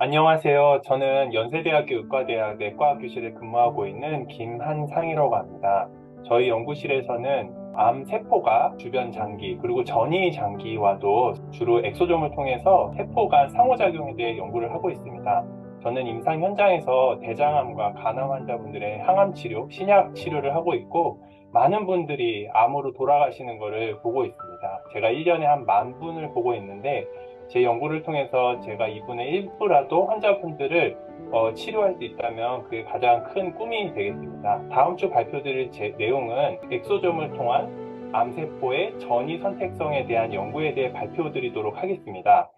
안녕하세요. 저는 연세대학교 의과대학 내과교실에 근무하고 있는 김한상이라고 합니다. 저희 연구실에서는 암 세포가 주변 장기 그리고 전이 장기와도 주로 엑소점을 통해서 세포 간 상호작용에 대해 연구를 하고 있습니다. 저는 임상 현장에서 대장암과 간암 환자분들의 항암 치료, 신약 치료를 하고 있고 많은 분들이 암으로 돌아가시는 것을 보고 있습니다. 제가 1년에 한 만 분을 보고 있는데 제 연구를 통해서 제가 이분의 일부라도 환자분들을 어, 치료할 수 있다면 그게 가장 큰 꿈이 되겠습니다. 다음 주 발표드릴 제 내용은 엑소점을 통한 암세포의 전이 선택성에 대한 연구에 대해 발표드리도록 하겠습니다.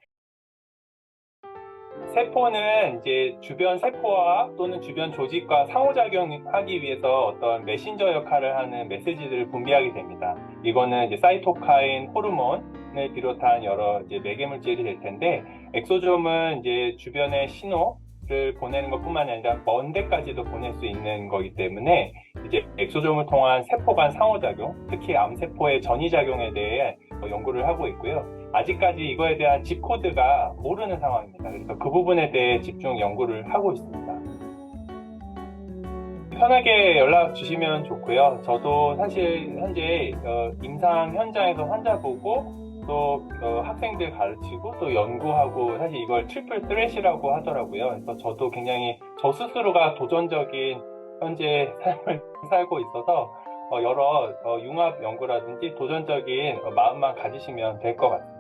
세포는 이제 주변 세포와 또는 주변 조직과 상호작용하기 위해서 어떤 메신저 역할을 하는 메시지들을 분비하게 됩니다. 이거는 이제 사이토카인, 호르몬 을 비롯한 여러 이제 매개물질이 될 텐데, 엑소점은 이제 주변에 신호를 보내는 것 뿐만 아니라 먼 데까지도 보낼 수 있는 거기 때문에, 이제 엑소점을 통한 세포 간 상호작용, 특히 암세포의 전이작용에 대해 연구를 하고 있고요. 아직까지 이거에 대한 집 코드가 모르는 상황입니다. 그래서 그 부분에 대해 집중 연구를 하고 있습니다. 편하게 연락 주시면 좋고요. 저도 사실 현재 어, 임상 현장에서 환자 보고 또 어, 학생들 가르치고 또 연구하고 사실 이걸 트리플 스렛이라고 하더라고요. 그래서 저도 굉장히 저 스스로가 도전적인 현재 삶을 살고 있어서 어, 여러 어, 융합 연구라든지 도전적인 어, 마음만 가지시면 될 것 같습니다.